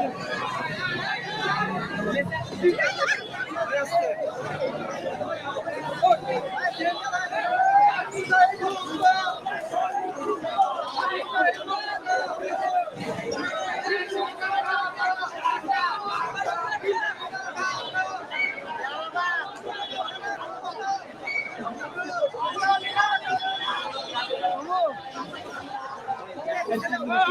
Come on.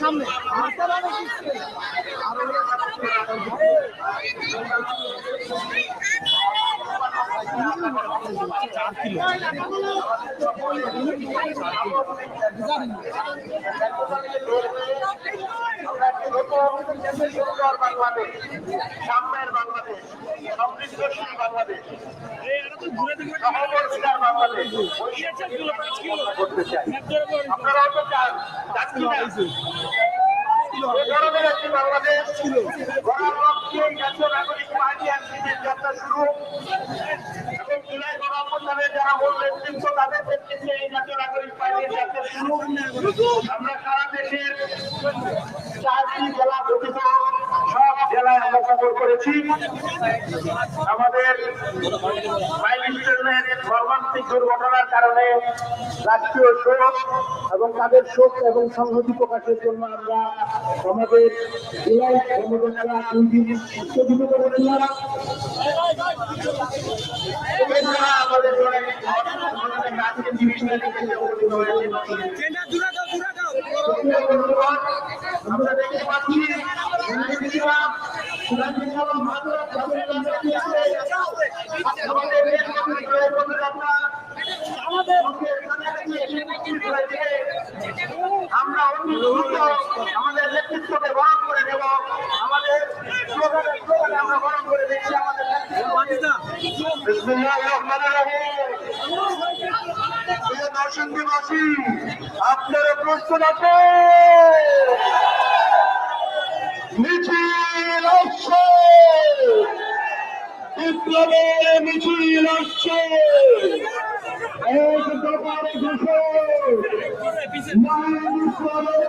সামনে। সুন্দর বাংলাদেশ সাম্যের বাংলাদেশ। সমৃদ্ধশীল বাংলাদেশ সহমর্মিতার বাংলাদেশ করতে চাই আপনারাও তো চান ধরনের একটি বাংলাদেশ গড়ার লক্ষ্যে জাতীয় নাগরিক পার্টি শুরু আমরা সারা দেশের জেলায় আমরা সফর করেছি। আমাদের মর্মান্তিক দুর্ঘটনার কারণে রাষ্ট্রীয় শোক এবং তাদের শোক এবং সংহতি প্রকাশের জন্য আমরা আমাদের আমরা দেখতে পাচ্ছি আমরা অতি আমাদের নেতৃত্বকে বরণ করে নেব আমাদের বরণ করে দিচ্ছি আমাদের। প্রিয় দর্শকবাসী আপনারা প্রস্তুত আছেন মিছিল বিপ্লবের মিছিল আসছে। এক দফার ঘোষণ। মহান ইসলামের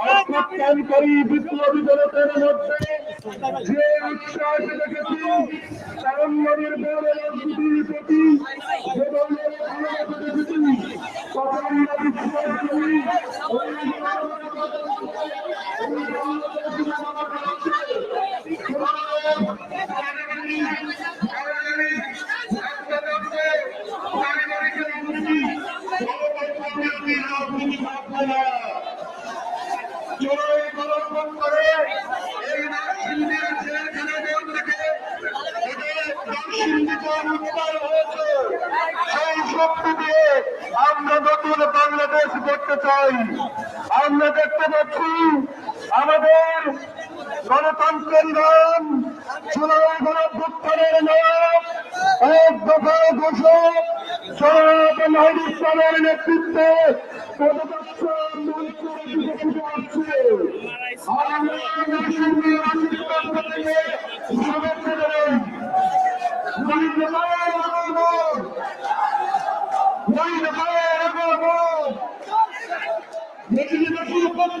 অভ্যুত্থানকারী বিপ্লবী জনতার মধ্যে যে উচ্ছ্বাস দেখেছি তারুণ্যের গৌরব রাজনীতির প্রতি দলের ভালোবাসা দেখেছি তখন সেই শক্তি আমরা নতুন বাংলাদেশ করতে চাই। আমরা দেখতে পাচ্ছি আমাদের গণতন্ত্রের নাম, জুলাই গণভুত্থানের নাম, এক দফা নেতৃত্বে পদযাত্রা মঞ্চের নাহিদ ভাইয়ের আগমন নাহিদ ভাইয়ের আগমন মেদিনীবাসীর পক্ষ